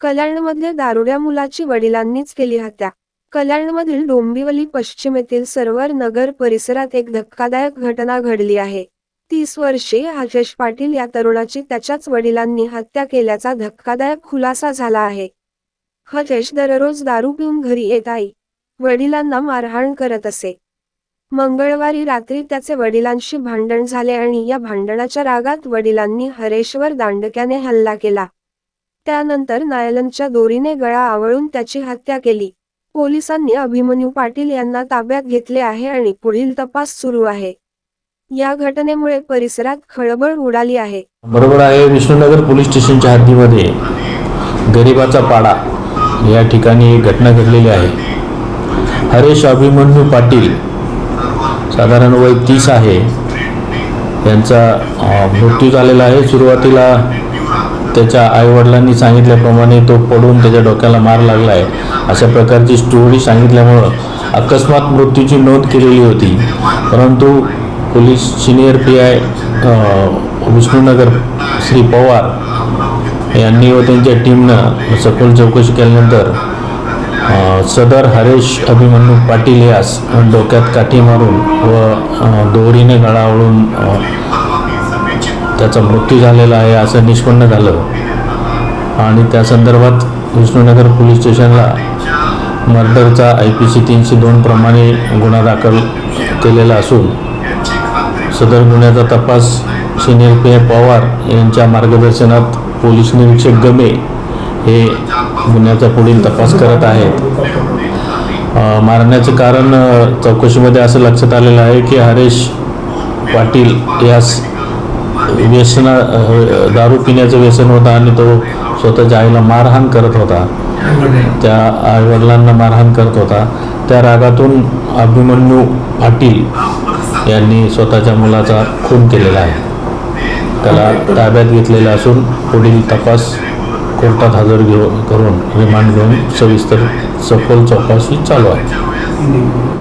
कल्याणमधल्या दारुड्या मुलाची वडिलांनीच केली हत्या. कल्याणमधील डोंबिवली पश्चिमेतील सर्वर नगर परिसरात एक धक्कादायक घटना घडली आहे. तीस वर्षीय आजेश पाटील या तरुणाची त्याच्याच वडिलांनी हत्या केल्याचा धक्कादायक खुलासा झाला आहे. हजेश दररोज दारू पिऊन घरी येत आई. वडिलांना मारहाण करत असे. मंगळवारी रात्री त्याचे वडिलांशी भांडण झाले आणि या भांडणाच्या रागात वडिलांनी हरेशवर दांडक्याने हल्ला केला. त्यानंतर नायलनच्या दोरीने गळा आवळून त्याची हत्या केली. पोलिसांनी अभिमन्यू पाटील यांना ताब्यात घेतले आहे आणि पुढील तपास सुरू आहे. या घटनेमुळे परिसरात खळबळ उडाली आहे. बरोबर आहे विष्णुनगर पोलीस स्टेशनच्या हद्दीमध्ये गरिबाचा पाडा. या ठिकाणी एक घटना घडलेली आहे. हरेश अभिमन्यू पाटील साधारण वय तीस आहे. यांचा मृत्यू झालेला आहे सुरुवातीला त्याच्या आईवडिलांनी सांगितल्याप्रमाणे तो पडून त्याच्या डोक्याला मार लागला आहे अशा प्रकारची स्टोरी सांगितल्यामुळं अकस्मात मृत्यूची नोंद केलेली होती. परंतु police senior P I Vishnunagar Shri Pawar यांनी व त्यांच्या टीमनं सखोल चौकशी केल्यानंतर सदर हरेश अभिमन्यू पाटील यास डोक्यात काठी मारून व दोरीने गळावळून त्याचा मृत्यू झालेला आहे असं निष्पन्न झालं. आणि त्या संदर्भात विष्णुनगर पोलीस स्टेशनला मर्डरचा आय पी सी तीनशे दोन प्रमाणे गुन्हा दाखल केलेला असून सदर गुन्ह्याचा तपास सिनियर पी पवार यांच्या मार्गदर्शनात पोलीस निरीक्षक गमे हे गुन्ह्याचा पुढील तपास करत आहेत. मारण्याचं कारण चौकशीमध्ये असं लक्षात आलेलं आहे की हरेश पाटील यास व्यसन दारू पिण्याचं व्यसन होतं आणि तो स्वतःच्या आईला मारहाण करत होता. त्या आईवडिलांना मारहाण करत होता. त्या रागातून अभिमन्यू पाटील यांनी स्वतःच्या मुलाचा खून केलेला आहे. त्याला ताब्यात घेतलेला असून पुढील तपास कोर्टात हजर घेऊ करून रिमांड घेऊन सविस्तर सखोल चौकशी चालू आहे.